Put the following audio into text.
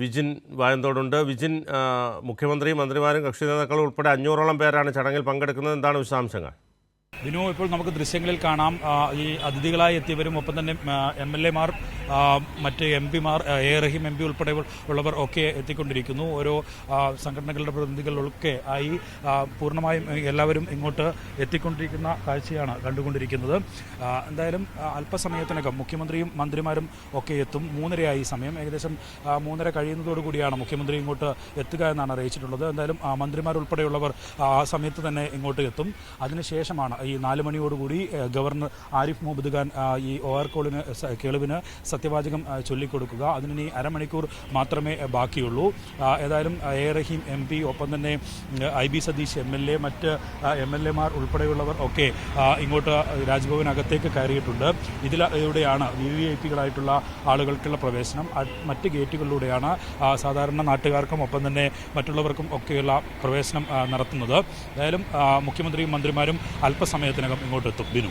വിജിൻ വായന്തോടുണ്ട്. വിജിൻ മുഖ്യമന്ത്രി മന്ത്രിമാരും കക്ഷി നേതാക്കളും ഉൾപ്പെടെ അഞ്ഞൂറോളം പേരാണ് ചടങ്ങിൽ പങ്കെടുക്കുന്നത്. എന്താണ് വിശദാംശങ്ങൾ? ബിനു ഇപ്പോൾ നമുക്ക് ദൃശ്യങ്ങളിൽ കാണാം ഈ അതിഥികളായി എത്തിയവരും ഒപ്പം തന്നെ എം എൽ എമാർ മറ്റ് എം പിമാർ എ. റഹീം എം പി ഉൾപ്പെടെ ഉള്ളവർ ഒക്കെ എത്തിക്കൊണ്ടിരിക്കുന്നു. ഓരോ സംഘടനകളുടെ പ്രതിനിധികളൊക്കെ ആയി പൂർണമായും എല്ലാവരും ഇങ്ങോട്ട് എത്തിക്കൊണ്ടിരിക്കുന്ന കാഴ്ചയാണ് കണ്ടുകൊണ്ടിരിക്കുന്നത്. എന്തായാലും അല്പസമയത്തിനകം മുഖ്യമന്ത്രിയും മന്ത്രിമാരും ഒക്കെ എത്തും. മൂന്നരയായി സമയം. ഏകദേശം മൂന്നര കഴിയുന്നതോടു കൂടിയാണ് മുഖ്യമന്ത്രി ഇങ്ങോട്ട് എത്തുക എന്നാണ് അറിയിച്ചിട്ടുള്ളത്. എന്തായാലും മന്ത്രിമാർ ഉൾപ്പെടെയുള്ളവർ ആ സമയത്ത് തന്നെ ഇങ്ങോട്ട് എത്തും. അതിനുശേഷമാണ് ഈ നാല് മണിയോടുകൂടി ഗവർണർ ആരിഫ് മുഹമ്മദ് ഖാൻ ഈ ഒ ആർ കോളിന് കേളുവിന് സത്യവാചകം ചൊല്ലിക്കൊടുക്കുക. അതിനി അരമണിക്കൂർ മാത്രമേ ബാക്കിയുള്ളൂ. ഏതായാലും എ. Rahim M. പി ഒപ്പം തന്നെ I. B. Satish M. L. A മറ്റ് എം. എൽ. എമാർ ഉൾപ്പെടെയുള്ളവർ ഒക്കെ ഇങ്ങോട്ട് രാജ്ഭവനകത്തേക്ക് കയറിയിട്ടുണ്ട്. ഇതിലൂടെയാണ് വി വി ഐ പികളായിട്ടുള്ള ആളുകൾക്കുള്ള പ്രവേശനം. മറ്റ് ഗേറ്റുകളിലൂടെയാണ് സാധാരണ നാട്ടുകാർക്കും ഒപ്പം തന്നെ മറ്റുള്ളവർക്കും ഒക്കെയുള്ള പ്രവേശനം നടത്തുന്നത്. ഏതായാലും മുഖ്യമന്ത്രിയും മന്ത്രിമാരും അല്പസമയത്തിനകം ഇങ്ങോട്ടെത്തും. ബിനു.